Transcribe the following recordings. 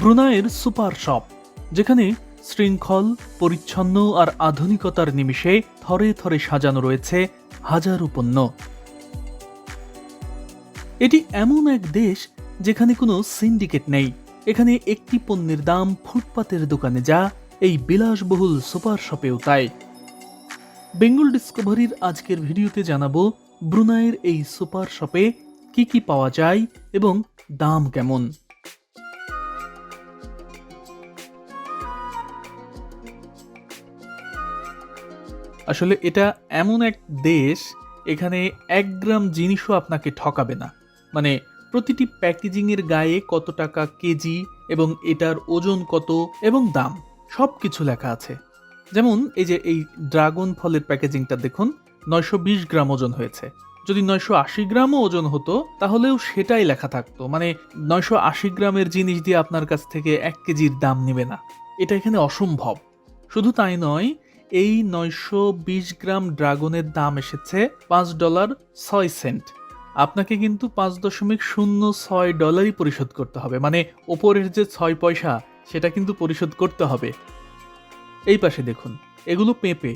ব্রুনাইয়ের super shop, যেখানে শৃঙ্খল, পরিচ্ছন্ন আর আধুনিকতার নিমিষে থরে থরে সাজানো রয়েছে হাজারো পণ্য। এটি এমন এক দেশ যেখানে কোনো সিন্ডিকেট নেই। এখানে একটি পণ্যের দাম ফুটপাতের দোকানে যা এই বিলাসবহুল সুপার শপেও তাই। বেঙ্গল ডিসকভারির আজকের ভিডিওতে জানাব ব্রুনাইয়ের এই সুপার শপে কি কি পাওয়া যায় এবং দাম কেমন। আসলে এটা এমন এক দেশ, এখানে এক গ্রাম জিনিসও আপনাকে ঠকাবে না। মানে প্রতিটি প্যাকেজিংয়ের গায়ে কত টাকা কেজি এবং এটার ওজন কত এবং দাম সব কিছু লেখা আছে। যেমন এই যে এই ড্রাগন ফলের প্যাকেজিংটা দেখুন, নয়শো বিশ গ্রাম ওজন হয়েছে। যদি নয়শো আশি গ্রামও ওজন হতো, তাহলেও সেটাই লেখা থাকতো। মানে নয়শো আশি গ্রামের জিনিস দিয়ে আপনার কাছ থেকে এক কেজির দাম নেবে না। এটা এখানে অসম্ভব। শুধু তাই নয় এই নয়শো বিশ গ্রাম ড্রাগনের দাম এসেছে পাঁচ ডলার ছয় সেন্ট। আপনাকে কিন্তু পাঁচ দশমিক শূন্য ছয় ডলারই পরিশোধ করতে হবে। মানে ওপরের যে ছয় পয়সা, সেটা কিন্তু পরিশোধ করতে হবে। এই পাশে দেখুন, এগুলো পেঁপে।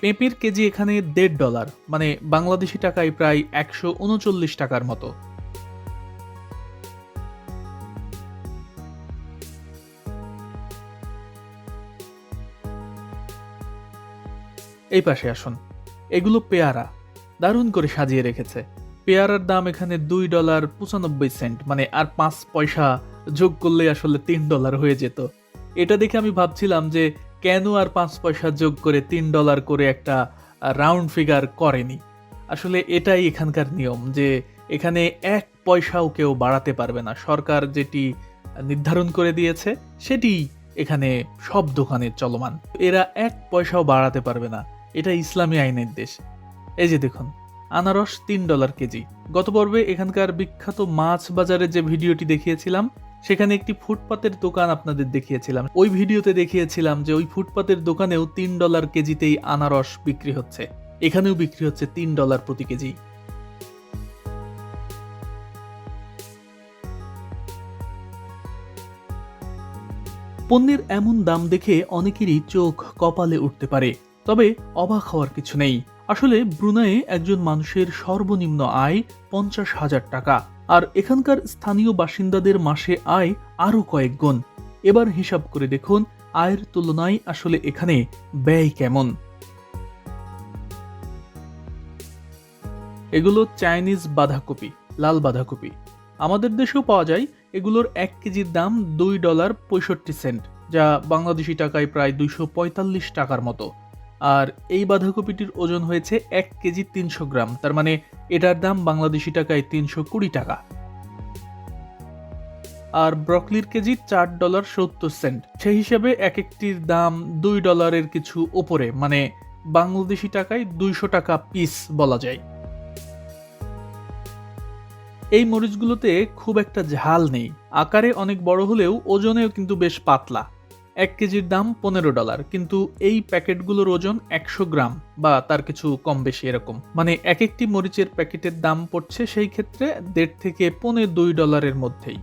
পেঁপের কেজি এখানে দেড় ডলার। মানে বাংলাদেশি টাকায় প্রায় একশো উনচল্লিশ টাকার মতো। এই পাশে আসুন। এগুলো পেয়ারা। দারুণ করে সাজিয়ে রেখেছে। পেয়ারার দাম এখানে দুই ডলার পঁচানব্বই সেন্ট মানে আর পাঁচ পয়সা যোগ করলে আসলে তিন ডলার হয়ে যেত। এটা দেখে আমি ভাবছিলাম যে কেন আর পাঁচ পয়সা যোগ করে তিন ডলার করে একটা রাউন্ড ফিগার করেনি। আসলে এটাই এখানকার নিয়ম যে এখানে এক পয়সাও কেউ বাড়াতে পারবে না। সরকার যেটি নির্ধারণ করে দিয়েছে, সেটি এখানে সব দোকানে চলমান। এরা এক পয়সাও বাড়াতে পারবে না। এটা ইসলামী আইনের দেশ। এই যে দেখুন, আনারস তিন ডলার কেজি। গত পর্বে এখানকার বিখ্যাত মাছ বাজারের যে ভিডিওটি দেখিয়েছিলাম, সেখানে একটি ফুটপাতের দোকান আপনাদের দেখিয়েছিলাম। ওই ভিডিওতে দেখিয়েছিলাম যে ওই ফুটপাতের দোকানেও তিন ডলার কেজিতেই আনারস বিক্রি হচ্ছে। এখানেও বিক্রি হচ্ছে তিন ডলার প্রতি কেজি। পণ্যের এমন দাম দেখে অনেকেরই চোখ কপালে উঠতে পারে। তবে অবাক হওয়ার কিছু নেই। আসলে ব্রুনাইয়ে একজন মানুষের সর্বনিম্ন আয় পঞ্চাশ হাজার টাকা, আর এখানকার স্থানীয় বাসিন্দাদের মাসে আয় আরও কয়েক গুণ। এবার হিসাব করে দেখুন, আয়ের তুলনায় আসলে এখানে ব্যয় কেমন। এগুলো চাইনিজ বাঁধাকপি, লাল বাঁধাকপি। আমাদের দেশেও পাওয়া যায়, এগুলোর এক কেজির দাম দুই ডলার পঁয়ষট্টি সেন্ট, যা বাংলাদেশি টাকায় প্রায় দুইশো পঁয়তাল্লিশ টাকার মতো। আর এই বাঁধাকপিটির ওজন হয়েছে এক কেজি তিনশো গ্রাম। তার মানে এটার দাম বাংলাদেশি টাকায় তিনশো কুড়ি টাকা। আর ব্রকলির কেজি চার ডলার সত্তর সেন্ট। সেই হিসাবে এক একটির দাম দুই ডলারের কিছু ওপরে মানে বাংলাদেশি টাকায় দুইশো টাকা পিস বলা যায়। এই মরিচগুলোতে খুব একটা ঝাল নেই। আকারে অনেক বড় হলেও ওজনেও কিন্তু বেশ পাতলা। এক কেজির দাম পনেরো ডলার, কিন্তু এই প্যাকেটগুলোর ওজন একশো গ্রাম বা তার কিছু কম বেশি এরকম। মানে এক একটি মরিচের প্যাকেটের দাম পড়ছে সেই ক্ষেত্রে দেড় থেকে পনেরো দুই ডলারের মধ্যেই।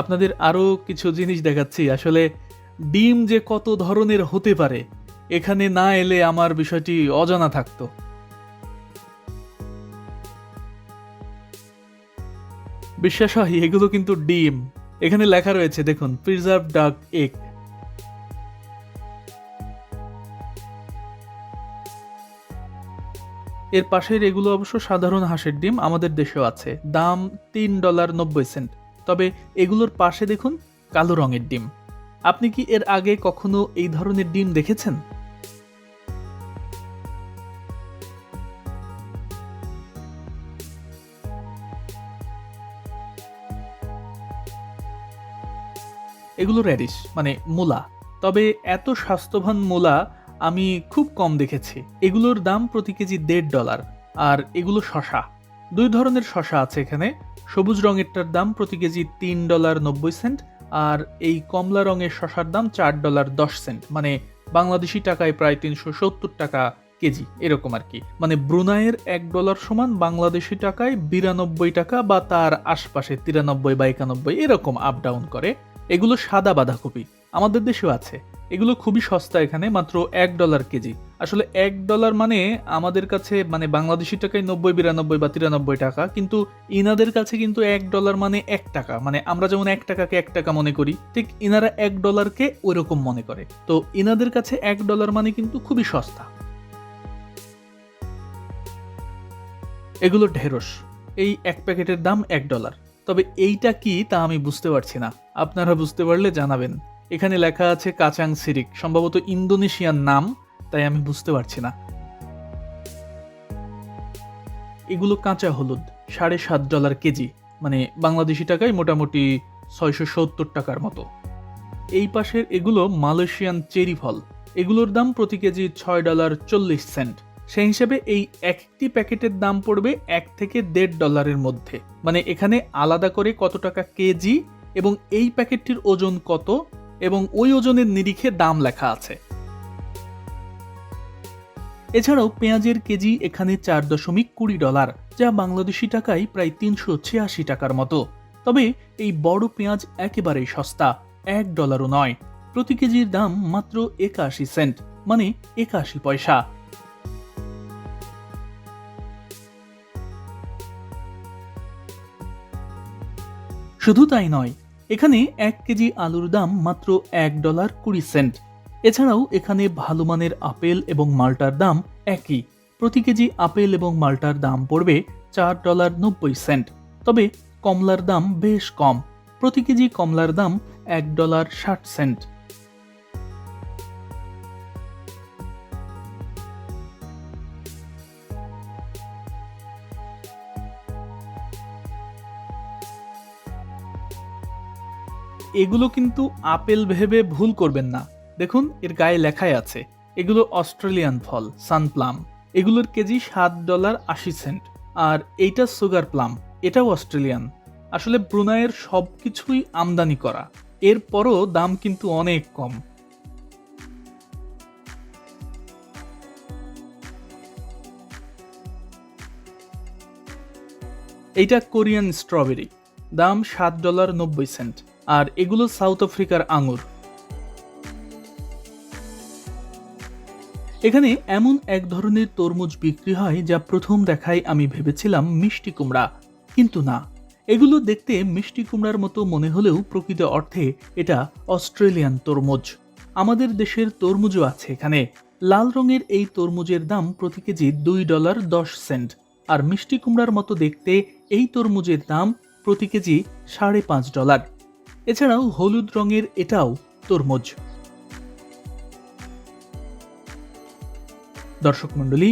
আপনাদের আরও কিছু জিনিস দেখাচ্ছি। আসলে ডিম যে কত ধরনের হতে পারে, এখানে না এলে আমার বিষয়টি অজানা থাকতো। বিশ্বাস হয়, এগুলো কিন্তু ডিম। এখানে লেখা রয়েছে, দেখুন প্রিজার্ভ ডাক এগ এর পাশের এগুলো অবশ্য সাধারণ হাঁসের ডিম, আমাদের দেশেও আছে। দাম তিন ডলার নব্বই সেন্ট। তবে এগুলোর পাশে দেখুন, কালো রঙের ডিম। আপনি কি এর আগে কখনো এই ধরনের ডিম দেখেছেন? এগুলো র্যাডিশ মানে মূলা। তবে এত স্বাস্থ্যবান মূলা আমি খুব কম দেখেছি। এগুলোর দাম প্রতি কেজি দেড় ডলার, আর এগুলো শশা। দুই ধরনের শশা আছে এখানে। সবুজ রঙেরটার দাম প্রতি কেজি তিন ডলার নব্বই সেন্ট, আর এই কমলা রঙের শশার দাম চার ডলার দশ সেন্ট মানে বাংলাদেশি টাকায় প্রায় তিনশো সত্তর টাকা কেজি, এরকম আর কি। মানে ব্রুনাইয়ের এক ডলার সমান বাংলাদেশি টাকায় বিরানব্বই টাকা বা তার আশপাশে তিরানব্বই বা একানব্বই, এরকম আপ ডাউন করে। এগুলো সাদা বাঁধাকপি। আমাদের দেশেও আছে। এগুলো খুবই সস্তা এখানে, মাত্র এক ডলার কেজি। আসলে এক ডলার মানে আমাদের কাছে মানে বাংলাদেশি টাকায় নব্বই, বিরানব্বই বা তিরানব্বই টাকা, কিন্তু ইনাদের কাছে কিন্তু এক ডলার মানে এক টাকা। মানে আমরা যেমন এক টাকাকে এক টাকা মনে করি, ঠিক ইনারা এক ডলারকে ওইরকম মনে করে। তো ইনাদের কাছে এক ডলার মানে কিন্তু খুবই সস্তা। এগুলো ঢেঁড়স। এই এক প্যাকেটের দাম এক ডলার তবে এইটা কি তা আমি বুঝতে পারছি না। আপনারা বুঝতে পারলে জানাবেন। এখানে লেখা আছে কাচাং সিরিক, সম্ভবত ইন্দোনেশিয়ান নাম, তাই আমি বুঝতে পারছি না। এগুলো কাঁচা হলুদ, সাড়ে সাত ডলার কেজি মানে বাংলাদেশি টাকায় মোটামুটি ছয়শো সত্তর টাকার মতো। এই পাশের এগুলো মালয়েশিয়ান চেরি ফল। এগুলোর দাম প্রতি কেজি ছয় ডলার চল্লিশ সেন্ট। সেই হিসেবে এই একটি প্যাকেটের দাম পড়বে এক থেকে দেড় ডলারের মধ্যে। মানে এখানে আলাদা করে কত টাকা কেজি এবং এই প্যাকেটটির ওজন কত এবং ওই ওজনের নিরিখে দাম লেখা আছে। এছাড়াও পেঁয়াজের কেজি এখানে চার দশমিক কুড়ি ডলার, যা বাংলাদেশি টাকায় প্রায় তিনশো ছিয়াশি টাকার মতো। তবে এই বড় পেঁয়াজ একেবারেই সস্তা, এক ডলারও নয়। প্রতি কেজির দাম মাত্র একাশি সেন্ট মানে একাশি পয়সা। শুধু তাই নয়, এখানে এক কেজি আলুর দাম মাত্র এক ডলার কুড়ি সেন্ট। এছাড়াও এখানে ভালো মানের আপেল এবং মাল্টার দাম একই। প্রতি কেজি আপেল এবং মাল্টার দাম পড়বে চার ডলার নব্বই সেন্ট। তবে কমলার দাম বেশ কম। প্রতি কেজি কমলার দাম এক ডলার ষাট সেন্ট। এগুলো কিন্তু আপেল ভেবে ভুল করবেন না। দেখুন, এর গায়ে লেখাই আছে, এগুলো অস্ট্রেলিয়ান ফল সানপ্লাম এগুলোর কেজি সাত ডলার আশি সেন্ট। আর এইটা সুগার প্লাম, এটাও অস্ট্রেলিয়ান। আসলে ব্রুনাইয়ের সব কিছুই আমদানি করা। এরপরও দাম কিন্তু অনেক কম। এইটা কোরিয়ান স্ট্রবেরি, দাম সাত ডলার নব্বই সেন্ট। আর এগুলো সাউথ আফ্রিকার আঙুর। এখানে এমন এক ধরনের তরমুজ বিক্রি হয় যা প্রথম দেখায় আমি ভেবেছিলাম মিষ্টি কুমড়া, কিন্তু না। এগুলো দেখতে মিষ্টি কুমড়ার মতো মনে হলেও প্রকৃত অর্থে এটা অস্ট্রেলিয়ান তরমুজ। আমাদের দেশের তরমুজও আছে এখানে। লাল রঙের এই তরমুজের দাম প্রতি কেজি দুই ডলার দশ সেন্ট। আর মিষ্টি কুমড়ার মতো দেখতে এই তরমুজের দাম প্রতি কেজি সাড়ে পাঁচ ডলার। এছাড়াও হলুদ রঙের এটাও তরমুজ। দর্শক মণ্ডলী,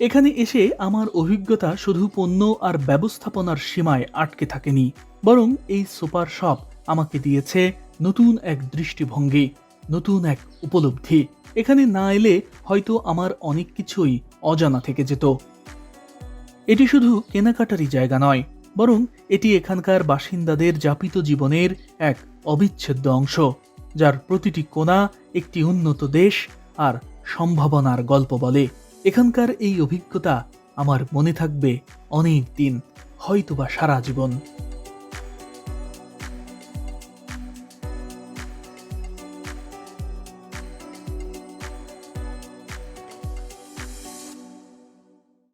এখানে এসে আমার অভিজ্ঞতা শুধু পণ্য আর ব্যবস্থাপনার সীমায় আটকে থাকেনি, বরং এই সুপার শপ আমাকে দিয়েছে নতুন এক দৃষ্টিভঙ্গি, নতুন এক উপলব্ধি। এখানে না এলে হয়তো আমার অনেক কিছুই অজানা থেকে যেত। এটি শুধু কেনাকাটারই জায়গা নয়, বরং এটি এখানকার বাসিন্দাদের যাপিত জীবনের এক অবিচ্ছেদ্য অংশ, যার প্রতিটি কোণা একটি উন্নত দেশ আর সম্ভাবনার গল্প বলে। এখানকার এই অভিজ্ঞতা আমার মনে থাকবে অনেক দিন, হয়তোবা সারা জীবন।